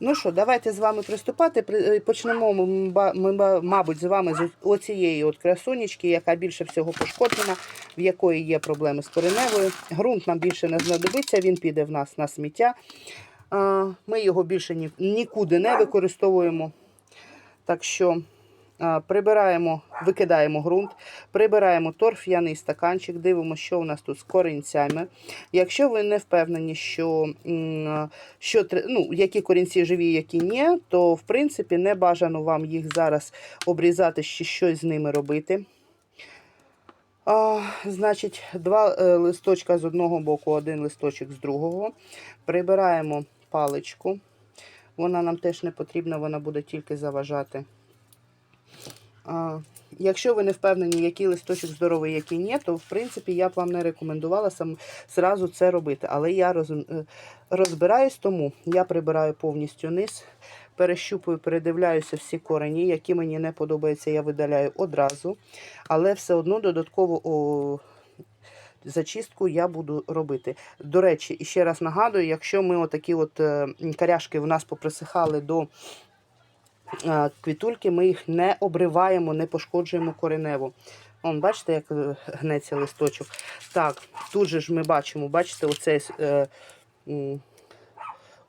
Ну що, давайте з вами приступати. Е, Почнемо ми, мабуть, з вами з оцієї от красунечки, яка більше всього пошкоджена, в якої є проблеми з кореневою. Грунт нам більше не знадобиться, він піде в нас на сміття. Ми його більше нікуди не використовуємо. Так що прибираємо, викидаємо ґрунт, прибираємо торф'яний стаканчик, дивимося, що у нас тут з корінцями. Якщо ви не впевнені, що, що ну, які корінці живі, які ні, то в принципі не бажано вам їх зараз обрізати чи щось з ними робити. А, значить, два е, листочка з одного боку, один листочок з другого. Прибираємо паличку. Вона нам теж не потрібна, вона буде тільки заважати. Якщо ви не впевнені, який листочок здоровий, який ні, то в принципі я б вам не рекомендувала сам зразу це робити. Але я е, розбираюсь, тому я прибираю повністю низ, перещупую, передивляюся всі корені, які мені не подобаються, я видаляю одразу. Але все одно додатково о, зачистку я буду робити. До речі, ще раз нагадую, якщо ми отакі от е, каряшки в нас поприсихали до квітульки, ми їх не обриваємо, не пошкоджуємо коренево. Вон, бачите, як е, гнеться листочок. Так, тут же ж ми бачимо, бачите, оцей, е,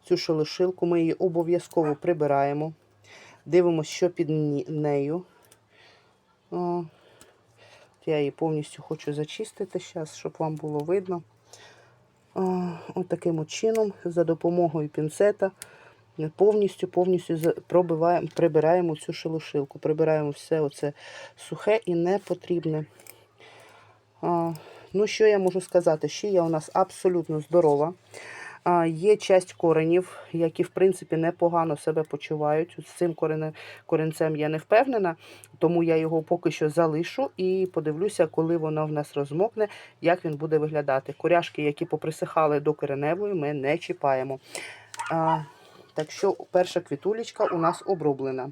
цю шелушилку ми її обов'язково прибираємо. Дивимося, що під нею. О, я її повністю хочу зачистити зараз, щоб вам було видно. О, от таким от чином, за допомогою пінцета, повністю повністю пробиваємо, прибираємо цю шелушилку, прибираємо все оце сухе і непотрібне. А, ну, що я можу сказати? Шия у нас абсолютно здорова. А, є часть коренів, які, в принципі, непогано себе почувають. З цим корене- коренцем я не впевнена, тому я його поки що залишу і подивлюся, коли воно в нас розмокне, як він буде виглядати. Коряшки, які поприсихали до кореневої, ми не чіпаємо. А, так що перша квітулечка у нас оброблена.